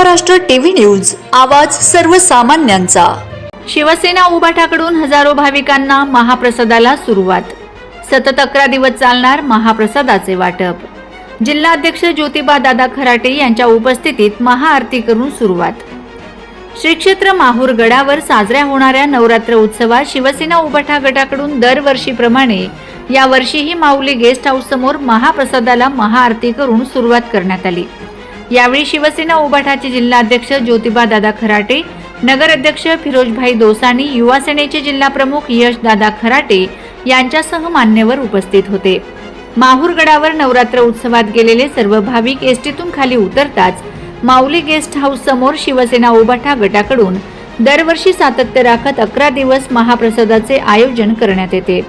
Maharashtra TV news आवाज सर्वसामान्यांचा. शिवसेना उभाटाकडून हजारो भाविकांना महाप्रसादाला सुरुवात. सतत अकरा दिवस चालणार महाप्रसादाचे वाटप. जिल्हाध्यक्ष ज्योतिबा दादा खराटे यांच्या उपस्थितीत महाआरती करून सुरुवात. श्री क्षेत्र माहूर गडावर साजऱ्या होणाऱ्या नवरात्र उत्सवात शिवसेना उभाठा गटाकडून दरवर्षीप्रमाणे यावर्षीही माऊली गेस्ट हाऊस समोर महाप्रसादाला महाआरती करून सुरुवात करण्यात आली. यावेळी शिवसेना उभाठाचे जिल्हाध्यक्ष ज्योतिबा दादा खराटे नगराध्यक्ष फिरोजभाई दोसानी युवा सेनेचे जिल्हा प्रमुख यश दादा खराटे यांच्यासह मान्यवर उपस्थित होते. माहूरगडावर नवरात्र उत्सवात गेलेले सर्व भाविक एसटीतून खाली उतरताच माऊली गेस्ट हाऊस समोर शिवसेना उभाठा गटाकडून दरवर्षी सातत्य राखत अकरा दिवस महाप्रसादाचे आयोजन करण्यात येते.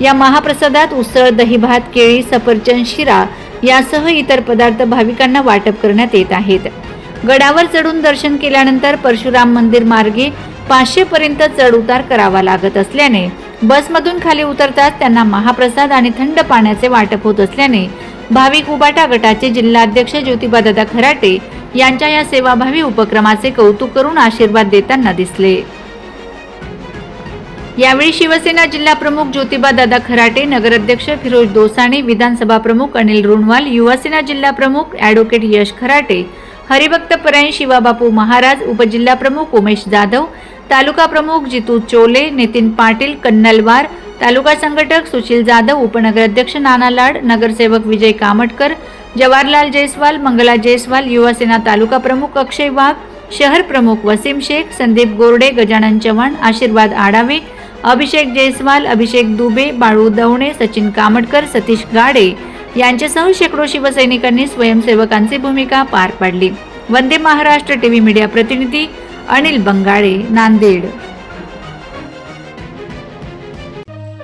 या महाप्रसादात उसळ दहीभात केळी सफरचंद शिरा यासह इतर पदार्थ भाविकांना वाटप करण्यात येत आहेत. गडावर चढून दर्शन केल्यानंतर परशुराम मंदिर मार्गे पाचशे पर्यंत चढ उतार करावा लागत असल्याने बसमधून खाली उतरताच त्यांना महाप्रसाद आणि थंड पाण्याचे वाटप होत असल्याने भाविक उबाटा गटाचे जिल्हाध्यक्ष ज्योतिबादादा खराटे यांच्या या सेवाभावी उपक्रमाचे कौतुक करून आशीर्वाद देताना दिसले. यावेळी शिवसेना जिल्हा प्रमुख ज्योतिबा दादा खराटे नगराध्यक्ष फिरोज दोसाणी विधानसभा प्रमुख अनिल रुणवाल युवासेना जिल्हाप्रमुख ॲडव्होकेट यश खराटे हरिभक्त परायण शिवाबापू महाराज उपजिल्हा प्रमुख उमेश जाधव तालुका प्रमुख जितू चोले नितीन पाटील कन्नलवार तालुका संघटक सुशील जाधव उपनगराध्यक्ष नाना लाड नगरसेवक विजय कामटकर जवाहरलाल जयस्वाल मंगला जयस्वाल युवासेना तालुका प्रमुख अक्षय वाघ शहर प्रमुख वसीम शेख संदीप गोरडे गजानन चव्हाण आशीर्वाद आढावे अभिषेक जयस्वाल अभिषेक दुबे बाळू दवणे सचिन कामटकर सतीश गाडे यांच्यासह शेकडो शिवसैनिकांनी स्वयंसेवकांची भूमिका पार पाडली. वंदे महाराष्ट्र टीव्ही मीडिया प्रतिनिधी अनिल बंगाळे नांदेड.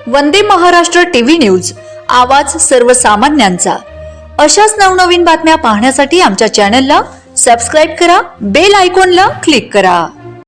वंदे महाराष्ट्र टीव्ही न्यूज आवाज सर्वसामान्यांचा. अशाच नवनवीन बातम्या पाहण्यासाठी आमच्या चॅनलला सबस्क्राईब करा बेल आयकॉनला क्लिक करा.